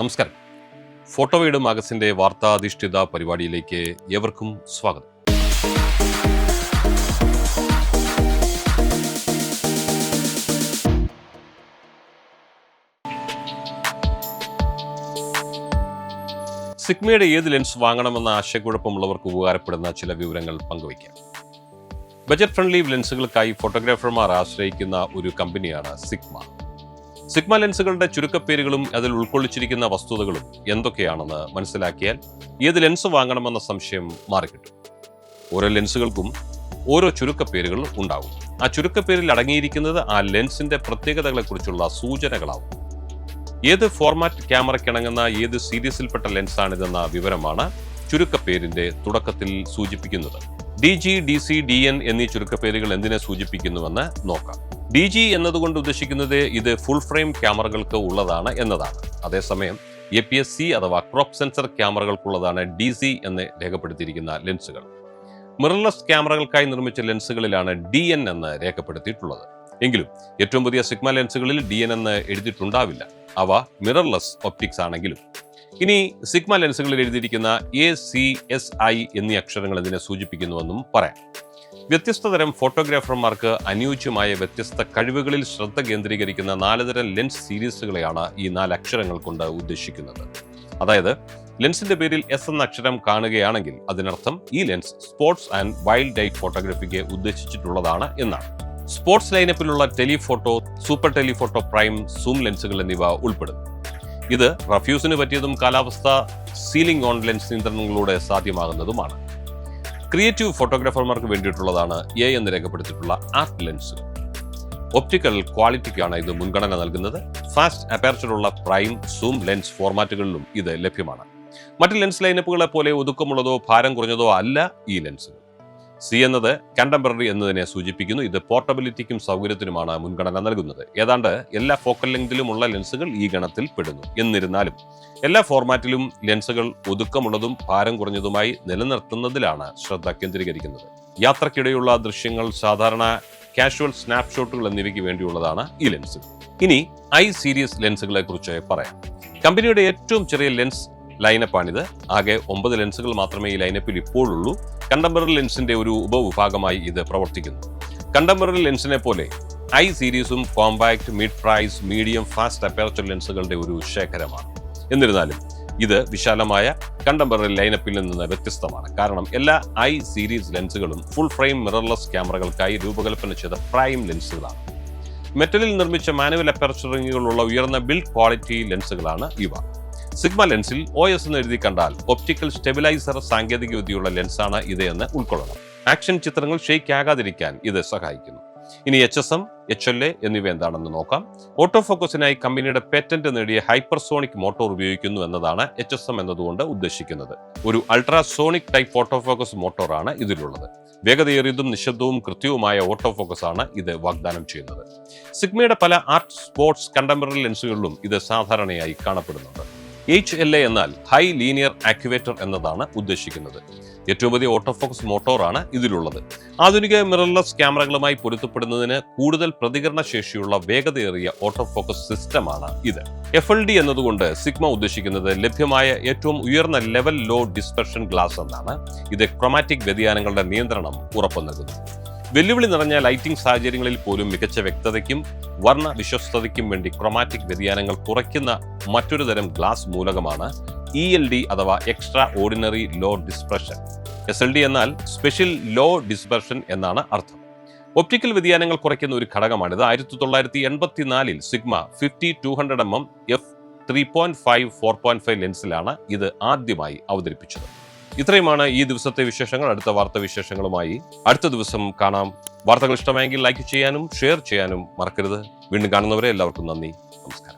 നമസ്കാരം. ഫോട്ടോ വീട് മാഗസിന്റെ വാർത്താധിഷ്ഠിത പരിപാടിയിലേക്ക് ഏവർക്കും സ്വാഗതം. സിഗ്മയുടെ ഏത് ലെൻസ് വാങ്ങണമെന്ന ആശയക്കുഴപ്പമുള്ളവർക്ക് ഉപകാരപ്പെടുന്ന ചില വിവരങ്ങൾ പങ്കുവയ്ക്കാം. ബജറ്റ് ഫ്രണ്ട്ലി ലെൻസുകൾക്കായി ഫോട്ടോഗ്രാഫർമാർ ആശ്രയിക്കുന്ന ഒരു കമ്പനിയാണ് സിഗ്മ. സിഗ്മ ലെൻസുകളുടെ ചുരുക്കപ്പേരുകളും അതിൽ ഉൾക്കൊള്ളിച്ചിരിക്കുന്ന വസ്തുതകളും എന്തൊക്കെയാണെന്ന് മനസ്സിലാക്കിയാൽ ഏത് ലെൻസ് വാങ്ങണമെന്ന സംശയം മാറിക്കിട്ടും. ഓരോ ലെൻസുകൾക്കും ഓരോ ചുരുക്കപ്പേരുകൾ ഉണ്ടാകും ആ ചുരുക്കപ്പേരിൽ അടങ്ങിയിരിക്കുന്നത് ആ ലെൻസിന്റെ പ്രത്യേകതകളെക്കുറിച്ചുള്ള സൂചനകളാവും. ഏത് ഫോർമാറ്റ് ക്യാമറയ്ക്കിണങ്ങുന്ന ഏത് സീരീസിൽപ്പെട്ട ലെൻസാണിതെന്ന വിവരമാണ് ചുരുക്കപ്പേരിന്റെ തുടക്കത്തിൽ സൂചിപ്പിക്കുന്നത്. D G D C D N എന്നീ ചുരുക്കപ്പേരുകൾ എന്തിനെ സൂചിപ്പിക്കുന്നുവെന്ന് നോക്കാം. ഡി ജി എന്നതുകൊണ്ട് ഉദ്ദേശിക്കുന്നത് ഇത് ഫുൾ ഫ്രെയിം ക്യാമറകൾക്ക് ഉള്ളതാണ് എന്നതാണ്. അതേസമയം എ പി എസ് സി അഥവാ ക്രോപ്പ് സെൻസർ ക്യാമറകൾക്കുള്ളതാണ് ഡി സി എന്ന് രേഖപ്പെടുത്തിയിരിക്കുന്ന ലെൻസുകൾ. മിറർലെസ് ക്യാമറകൾക്കായി നിർമ്മിച്ച ലെൻസുകളിലാണ് ഡി എൻ എന്ന് രേഖപ്പെടുത്തിയിട്ടുള്ളത്. എങ്കിലും ഏറ്റവും പുതിയ സിഗ്മ ലെൻസുകളിൽ ഡി എൻ എന്ന് എഴുതിയിട്ടുണ്ടാവില്ല. അവ മിറർലെസ് ഒപ്റ്റിക്സ് ആണെങ്കിലും. ഇനി സിഗ്മ ലെൻസുകളിൽ എഴുതിയിരിക്കുന്ന എ സി എസ് ഐ എന്നീ അക്ഷരങ്ങൾ ഇതിനെ സൂചിപ്പിക്കുന്നുവെന്നും പറയാം. വ്യത്യസ്ത തരം ഫോട്ടോഗ്രാഫർമാർക്ക് അനുയോജ്യമായ വ്യത്യസ്ത കഴിവുകളിൽ ശ്രദ്ധ കേന്ദ്രീകരിക്കുന്ന നാലുതരം ലെൻസ് സീരീസുകളെയാണ് ഈ നാല് അക്ഷരങ്ങൾ കൊണ്ട് ഉദ്ദേശിക്കുന്നത്. അതായത് ലെൻസിന്റെ പേരിൽ എസ് എന്ന അക്ഷരം കാണുകയാണെങ്കിൽ അതിനർത്ഥം ഈ lens sports and wildlife ഫോട്ടോഗ്രാഫിക്ക് ഉദ്ദേശിച്ചിട്ടുള്ളതാണ് എന്നാണ്. Sports ലൈനപ്പിലുള്ള telephoto super telephoto prime zoom ലെൻസുകൾ എന്നിവ ഉൾപ്പെടും ഇത് റഫ്യൂസിന് പറ്റിയതും കാലാവസ്ഥ സീലിംഗ് ഓൺ ലെൻസ് നിയന്ത്രണങ്ങളിലൂടെ സാധ്യമാകുന്നതുമാണ്. ക്രിയേറ്റീവ് ഫോട്ടോഗ്രാഫർമാർക്ക് വേണ്ടിയിട്ടുള്ളതാണ് എ എന്ന് രേഖപ്പെടുത്തിയിട്ടുള്ള ആർട്ട് ലെൻസ്. ഒപ്റ്റിക്കൽ ക്വാളിറ്റിക്കാണ് ഇത് മുൻഗണന നൽകുന്നത്. ഫാസ്റ്റ് അപ്പേർച്ചറുള്ള പ്രൈം സൂം ലെൻസ് ഫോർമാറ്റുകളിലും ഇത് ലഭ്യമാണ്. മറ്റ് ലെൻസ് ലൈനപ്പുകളെ പോലെ ഒതുക്കമുള്ളതോ ഭാരം കുറഞ്ഞതോ അല്ല ഈ ലെൻസുകൾ സി എന്നത് കണ്ടംപററി എന്നതിനെ സൂചിപ്പിക്കുന്നു. ഇത് പോർട്ടബിലിറ്റിക്കും സൗകര്യത്തിനുമാണ് മുൻഗണന നൽകുന്നത്. ഏതാണ്ട് എല്ലാ ഫോക്കൽ ലെങ്തിലുമുള്ള ലെൻസുകൾ ഈ ഗണത്തിൽ പെടുന്നു. എന്നിരുന്നാലും എല്ലാ ഫോർമാറ്റിലും ലെൻസുകൾ ഒതുക്കമുള്ളതും ഭാരം കുറഞ്ഞതുമായി നിലനിർത്തുന്നതിലാണ് ശ്രദ്ധ കേന്ദ്രീകരിക്കുന്നത്. യാത്രക്കിടെയുള്ള ദൃശ്യങ്ങൾ സാധാരണ കാഷ്വൽ സ്നാപ്ഷോട്ടുകൾ എന്നിവയ്ക്ക് വേണ്ടിയുള്ളതാണ് ഈ ലെൻസുകൾ. ഇനി ഐ സീരീസ് ലെൻസുകളെ കുറിച്ച് പറയാം. കമ്പനിയുടെ ഏറ്റവും ചെറിയ ലെൻസ് ലൈനപ്പാണിത് ആകെ ഒമ്പത് ലെൻസുകൾ മാത്രമേ ഈ ലൈനപ്പിൽ ഇപ്പോഴുള്ളൂ. കണ്ടംപററി ലെൻസിന്റെ ഒരു ഉപവിഭാഗമായി ഇത് പ്രവർത്തിക്കുന്നു. കണ്ടംപററി ലെൻസിനെ പോലെ ഐ സീരീസും compact mid price medium fast aperture ലെൻസുകളുടെ ഒരു ശേഖരമാണ്. എന്നിരുന്നാലും ഇത് വിശാലമായ കണ്ടംപററി ലൈനപ്പിൽ നിന്ന് വ്യത്യസ്തമാണ്. കാരണം എല്ലാ ഐ സീരീസ് ലെൻസുകളും ഫുൾ ഫ്രെയിം മിറർലെസ് ക്യാമറകൾക്കായി രൂപകൽപ്പന ചെയ്ത പ്രൈം ലെൻസുകളാണ് മെറ്റലിൽ നിർമ്മിച്ച മാനുവൽ അപ്പർച്ചറിങ്ങുകളുള്ള ഉയർന്ന ബിൽഡ് ക്വാളിറ്റി ലെൻസുകളാണ് ഇവ. സിഗ്മ ലെൻസിൽ ഒ എസ് എന്ന് എഴുതി കണ്ടാൽ ഒപ്റ്റിക്കൽ സ്റ്റെബിലൈസർ സാങ്കേതിക വിദ്യയുള്ള ലെൻസാണ് ഇത് എന്ന് ഉൾക്കൊള്ളണം. ആക്ഷൻ ചിത്രങ്ങൾ ഷെയ്ക്ക് ആകാതിരിക്കാൻ ഇത് സഹായിക്കുന്നു. ഇനി H S M H L A എന്നിവ എന്താണെന്ന് നോക്കാം. ഓട്ടോ ഫോക്കസിനായി കമ്പനിയുടെ പേറ്റന്റ് നേടിയ ഹൈപ്പർസോണിക് മോട്ടോർ ഉപയോഗിക്കുന്നു എന്നതാണ് എച്ച് എസ് എം എന്നതുകൊണ്ട് ഉദ്ദേശിക്കുന്നത്. ഒരു അൾട്രാസോണിക് ടൈപ്പ് ഓട്ടോ ഫോക്കസ് മോട്ടോറാണ് ഇതിലുള്ളത്. വേഗതയേറിയതും നിശബ്ദവും കൃത്യവുമായ ഓട്ടോ ഫോക്കസ് ആണ് ഇത് വാഗ്ദാനം ചെയ്യുന്നത്. സിഗ്മയുടെ പല ആർട്ട് സ്പോർട്സ് കണ്ടംപററി ലെൻസുകളിലും ഇത് സാധാരണയായി കാണപ്പെടുന്നുണ്ട്. എച്ച് എൽ എ എന്നാൽ ഹൈ ലീനിയർ ആക്യുവേറ്റർ എന്നതാണ് ഉദ്ദേശിക്കുന്നത്. ഏറ്റവും വലിയ ഓട്ടോഫോക്കസ് മോട്ടോറാണ് ഇതിലുള്ളത്. ആധുനിക മിറർലെസ് ക്യാമറകളുമായി പൊരുത്തപ്പെടുന്നതിന് കൂടുതൽ പ്രതികരണ ശേഷിയുള്ള വേഗതയേറിയ ഓട്ടോഫോക്കസ് സിസ്റ്റമാണ് ഇത്. എഫ് എൽ ഡി എന്നതുകൊണ്ട് സിഗ്മ ഉദ്ദേശിക്കുന്നത് ലഭ്യമായ ഏറ്റവും ഉയർന്ന ലെവൽ ലോ ഡിസ്പെർഷൻ ഗ്ലാസ് എന്നാണ്. ഇത് ക്രൊമാറ്റിക് വ്യതിയാനങ്ങളുടെ നിയന്ത്രണം ഉറപ്പു നൽകുന്നു വെല്ലുവിളി നിറഞ്ഞ ലൈറ്റിംഗ് സാഹചര്യങ്ങളിൽ പോലും മികച്ച വ്യക്തതയ്ക്കും വർണ വിശ്വസ്തതയ്ക്കും വേണ്ടി ക്രൊമാറ്റിക് വ്യതിയാനങ്ങൾ കുറയ്ക്കുന്ന മറ്റൊരു തരം ഗ്ലാസ് മൂലകമാണ് ഇ എൽ ഡി അഥവാ extra ordinary low dispersion S L D എന്നാൽ സ്പെഷ്യൽ ലോ ഡിസ്പ്രഷൻ എന്നാണ് അർത്ഥം. ഒപ്റ്റിക്കൽ വ്യതിയാനങ്ങൾ കുറയ്ക്കുന്ന ഒരു ഘടകമാണിത്. ആയിരത്തി തൊള്ളായിരത്തി എൺപത്തിനാലിൽ Sigma fifty two hundred M M F three point five four point five ലെൻസിലാണ് ഇത് ആദ്യമായി അവതരിപ്പിച്ചത്. ഇത്രയുമാണ് ഈ ദിവസത്തെ വിശേഷങ്ങൾ. അടുത്ത വാർത്താ വിശേഷങ്ങളുമായി അടുത്ത ദിവസം കാണാം. വാർത്തകൾ ഇഷ്ടമായെങ്കിൽ ലൈക്ക് ചെയ്യാനും ഷെയർ ചെയ്യാനും മറക്കരുത്. വീണ്ടും കാണുന്നവരെ എല്ലാവർക്കും നന്ദി. നമസ്കാരം.